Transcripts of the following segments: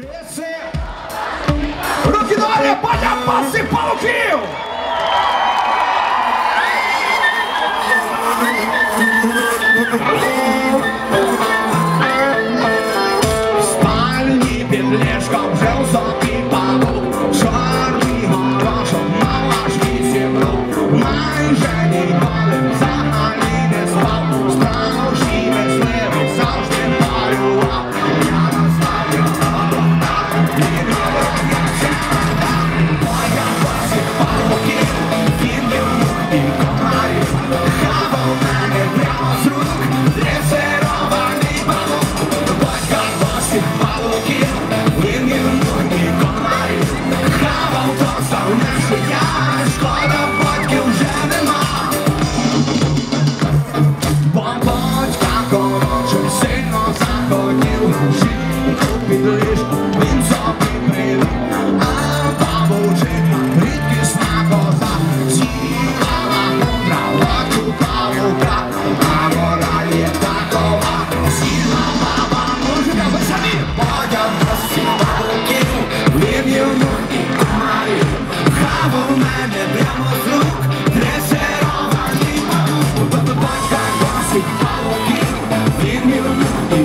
Esse... Rock da área, pode participar passe para! Хавав мене прямо з рук, дресирований павук, батька просить павуків, він йому і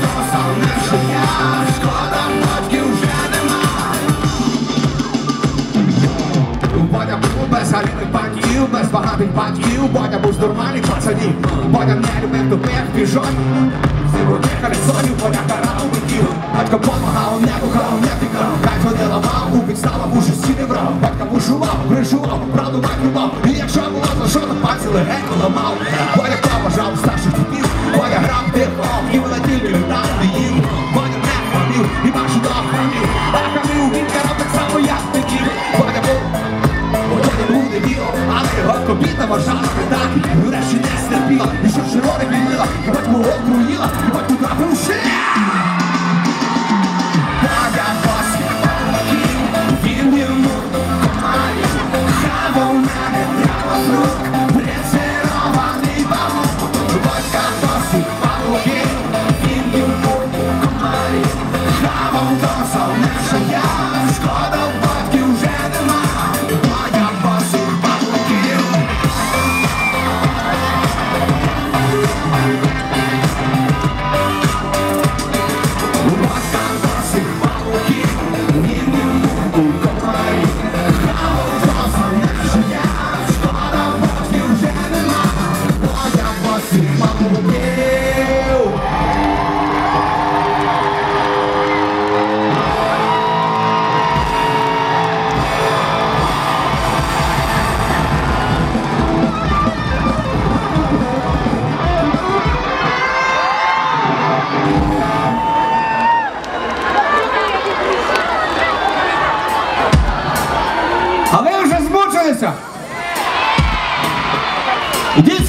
то саме, що я, шкода батьків вже нема. Бодя був без гарних батьків, без багатих батьків, Бодя був з нормальних пацанів, не любив тупих піжонів, Зиму дихали сонів, Бодя карав биків, батько помагав, не кохав, не втікав, хай ходила мав, у підставах не брав, батька бушував, кришував, правду любав, і якщо було за що, то пальці легенько ламав, Бодя поважав старших дітей, Бодя грав тихо, і вона тільки літав, не їв, не хвалив, і бачу до хвалив, а хамив, він карав так само, як тиків, Бодя був Бо не буде діло, але його кобіта вважала питати Врешті не стерпіла, і що червоне відмила І батьку отруїла, і Батька Босі, А ви вже змучилися? Ідіть